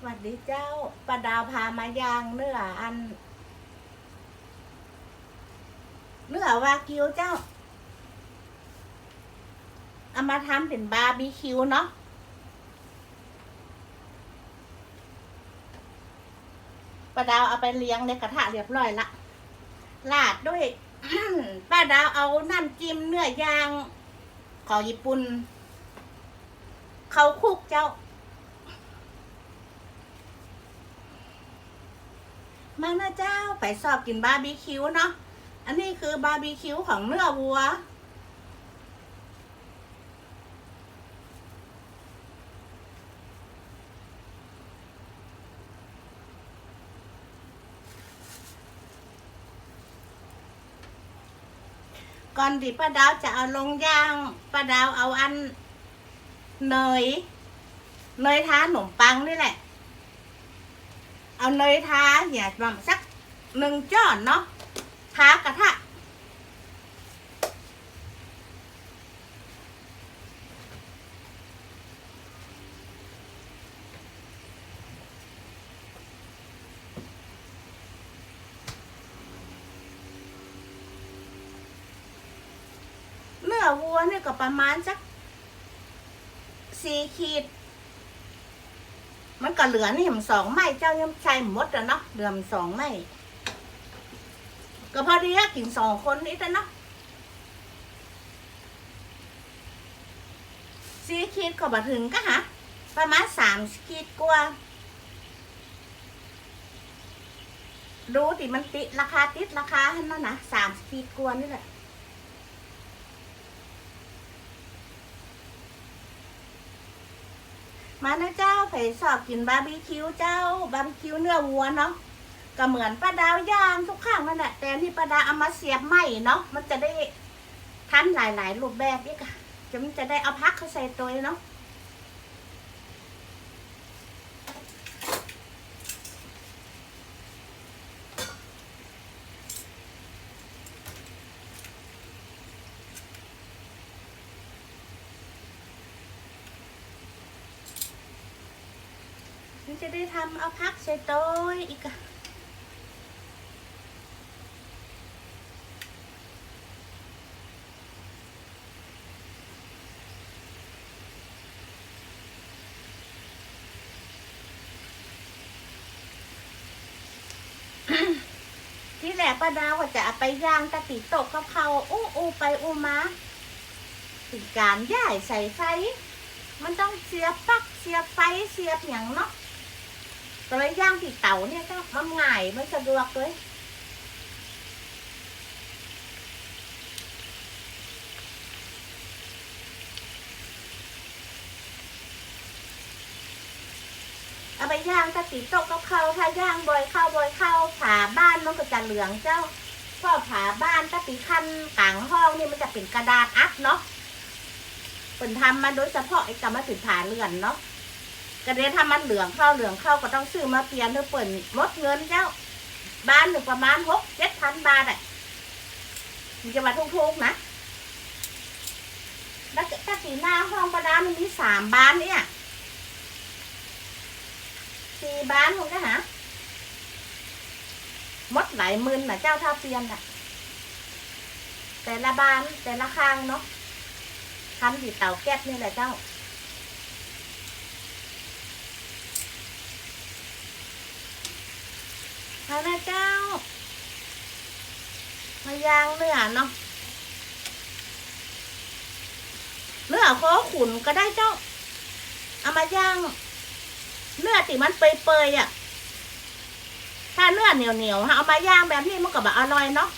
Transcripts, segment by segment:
สวัสดีเจ้าป้าดาวพามายางเนื้ออัน เนื้อวากิวเจ้าเอามาทำเป็นบาร์บีคิวเนาะป้าดาวเอาไปเลี้ยงในกระทะเรียบร้อยละลาดด้วยป้าดาวเอาน้ำจิ้มเนื้อย่างของญี่ปุ่น เขาคุกเจ้า มานะเจ้าไปสอบกินบาร์บีคิวเนาะ อันนี้คือบาร์บีคิวของเนื้อวัว ก่อนที่ป้าดาวจะเอาลงย่างป้าดาวเอาอันเนย เนยทาขนมปังนี่แหละ เอาเนยทาอย่าประมาณสักหนึ่งจ้อนเนาะทากระทะเนื้อวัวเนี่ยก็ประมาณสักสี่ขีด มันก็เหลือนี่มสองไม้เจ้ายังใช้หมดแล้วเนาะเหลือมสองไม้ก็พอดีอะกินสองคนนี่แต่เนาะสี่ขีดก็บาถึงก็ฮะประมาณสามขีดกว่าดูดิมันติดราคาติดราคาให้นั่นนะสามขีดกว่านี่แหละ มานะเจ้าไปสอบกินบาร์บีคิวเจ้าบาร์บีคิวเนื้อวัวเนาะก็เหมือนป้าดาวย่างทุกข้างนั่นแหละแต่ที่ป้าดาวเอามาเสียบไหมเนาะมันจะได้ทันหลายๆรูปแบบอีกอะจะมันจะได้เอาพักเขาใส่ตัวเนาะ จะได้ทำเอาพักใส่ตัวอีกอะที่แรกป้าดาวก็จะเอาไปย่างตะติโตกกับเขาอู้อูไปอูมาถึงการย่ายใส่ไฟ มันต้องเสียบปลั๊กเสียบไฟเสียบอย่างเนาะ แต่ว่าย่างที่เตาเนี่ยก็มันง่ายมันสะดวกเลยเอาไปย่างตะติโตกกับเขาถ้าย่างบ่อยเข้าบ่อยเข้าผาบ้านมันก็จะเหลืองเจ้าเพราะผาบ้านตะติคันกลางห้องนี่มันจะเป็นกระดาษอัดเนาะเป็นทำมาโดยเฉพาะไอ้กรรมสิทธาเลื่อนเนาะ กระเดียทำมันเหลืองเข้าเหลืองเข้าก็ต้องซื้อมาเปลี่ยนเพื่อเปิดลดเงินเจ้า บ้านหนึ่งประมาณหกเจ็ดพันบาทอะมันจะมาทุกๆนะแล้วก็สีหน้าห้องประดามันมีสามบ้านเนี่ยสี่บ้านผมก็หามดหลายหมื่นนะเจ้าท่าเปลี่ยนอะ แต่ละบ้านแต่ละข้างเนาะทำที่เต่าแก๊สนี่แหละเจ้า พระเจ้า มาย่างเนื้อเนาะเนื้อโคขุนก็ได้เจ้า เอามาย่าง เนื้อติมันเปื่อยๆอะ ถ้าเนื้อเหนียวๆเอามาย่างแบบนี้มันก็แบบอร่อยเนาะ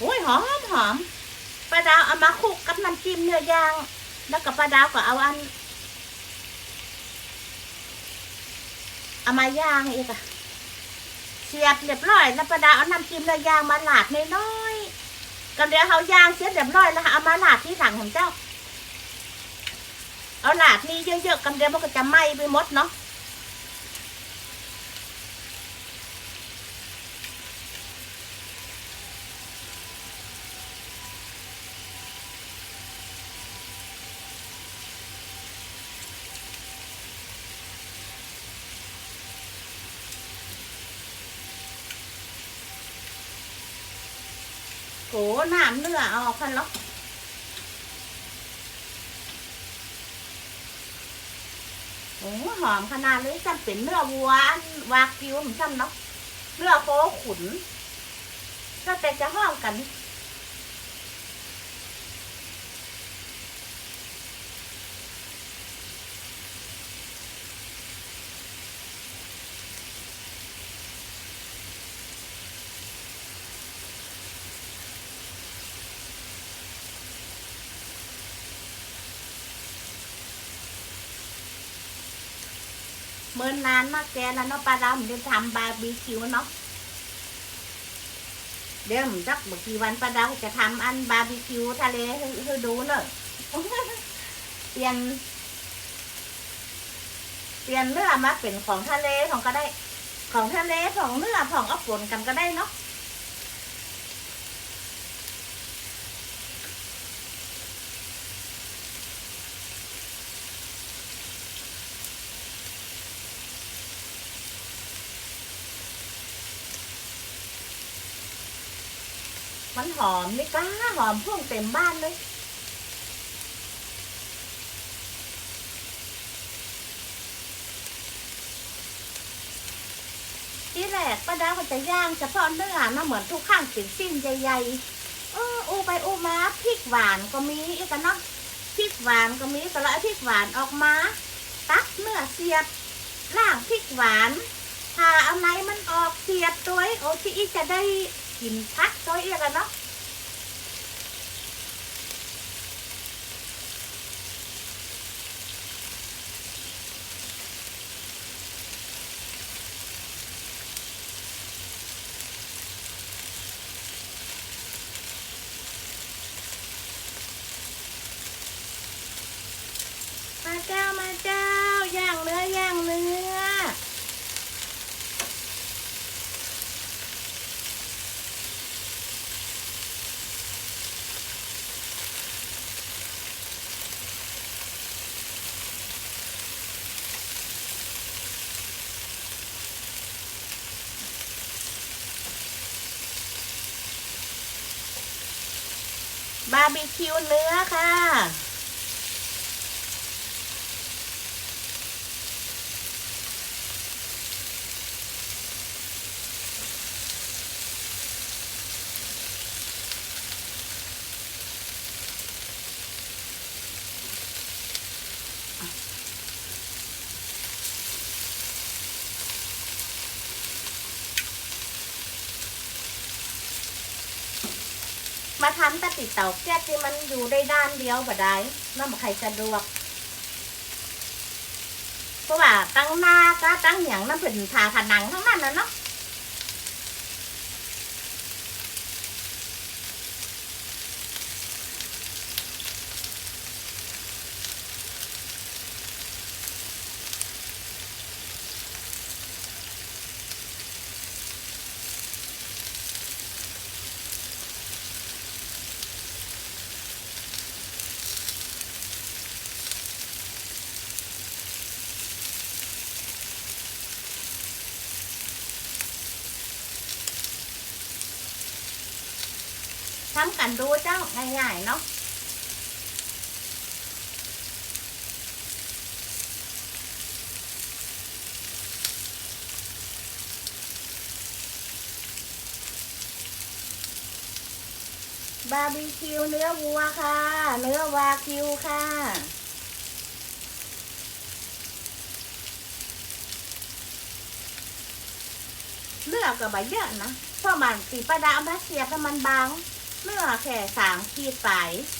โอ้ยหอมหอมปลาดาวเอามาคลุกกับน้ำจิ้มเนื้อย่าง แล้วกับปลาดาวก็เอาอันเอามาย่างอีกอะเสียบเรียบร้อยแล้วปลาดาวเอาน้ำจิ้มเนื้อย่างมาหลาดน้อยๆก็เดี๋ยวเขาย่างเสียบเรียบร้อยแล้วเอามาหลาดที่หลังของเจ้า เอาหลาดนี่เยอะๆกันเดียวมันก็จะไหม้ไปหมดเนาะ โหน้ำเนื้อออกคันเนาะโอ้หอมขนาดเลยจำเป็นเนื้อวัวอันวากิวมันจันเนาะเนื้อโคขุนก็แต่จะห้องกัน เมื่อนานมากแกแล้วเนาะปลาดำเดี๋ยวทำบาร์บีคิวเนาะเดี๋ยวผมจักบางทีวันปลาดาวจะทำอันบาร์บีคิวทะเลให้ดูเนอะเปลี่ยน เปลี่ยนเนื้อมาเป็นของทะเลของก็ได้ ของทะเลของเนื้อของเอาปนกันก็ได้เนาะ มันหอมนี่ก้าหอมพ่วงเต็มบ้านเลย ที่แรกป้าดาวก็จะย่างเฉพาะเนื้อนะเหมือนทุกข้างเป็นสิ้นใหญ่ๆเอออูไปอูมาพริกหวานก็มีอีกกันเนาะพริกหวานก็มีก็แล้วพริกหวานออกมา ตักเนื้อเสียบล่างพริกหวานถ้าเอาไหนมันออกเสียบตัวโอ้ที่จะได้ กินพักตัวอีกกันเนาะ มาเจ้ามาเจ้า ย่างเนื้อย่างเนื้อ บาร์บีคิวเนื้อค่ะ ทำแต่ติดเต่าแก๊สที่มันอยู่ได้ด้านเดียวบ่ได้นั่นใครสะดวกเพราะว่าตั้งหน้าก็ตั้งอย่างนั่นเป็นทาผนังทั้งนั้นนะเนาะ ทำกันดูเจ้าง่ายๆเนาะบาร์บีคิวเนื้อวัวค่ะ เนื้อวากิวค่ะเนื้อก็บะเยอะนะเพราะมันตีประดาเอามาเสียบให้มันบาง เนื้อแค่สามขีดไปซื้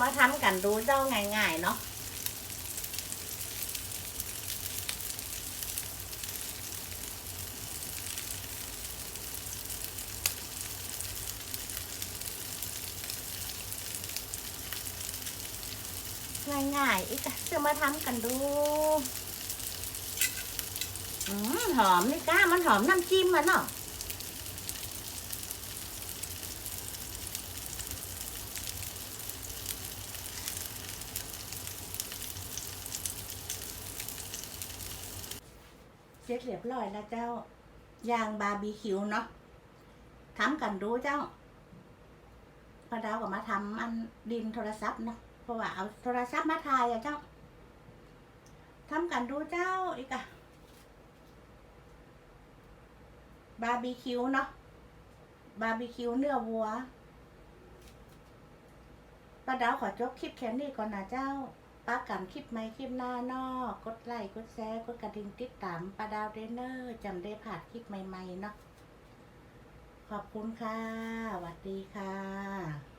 มาทำกันดูเจ้าง่ายๆเนาะง่ายๆอีกอะซื้อมาทำกันดูอืมหอมนี่ก้ามันหอมน้ำจิ้มมันเนาะ ร็จเรียบร้อยแล้วเจ้าย่างบาร์บีคิวเนาะทำกันดูเจ้าพอดาวก็มาทำอันดินโทรศัพท์เนาะเพราะว่าเอาโทรศัพท์มาถ่ายอะเจ้าทำกันดูเจ้าอีกอะบาร์บีคิวเนาะบาร์บีคิวเนื้อวัวป้าดาวขอจบคลิปแค่นี้ก่อนนะเจ้า ป้ากันคลิปไหม่คลิปหน้านอกกดไลค์กดแชร์กดกระดิ่งติดตามป้าดาวเดนเนอร์จำได้ผ่านคลิปใหม่ๆเนาะขอบคุณค่ะสวัสดีค่ะ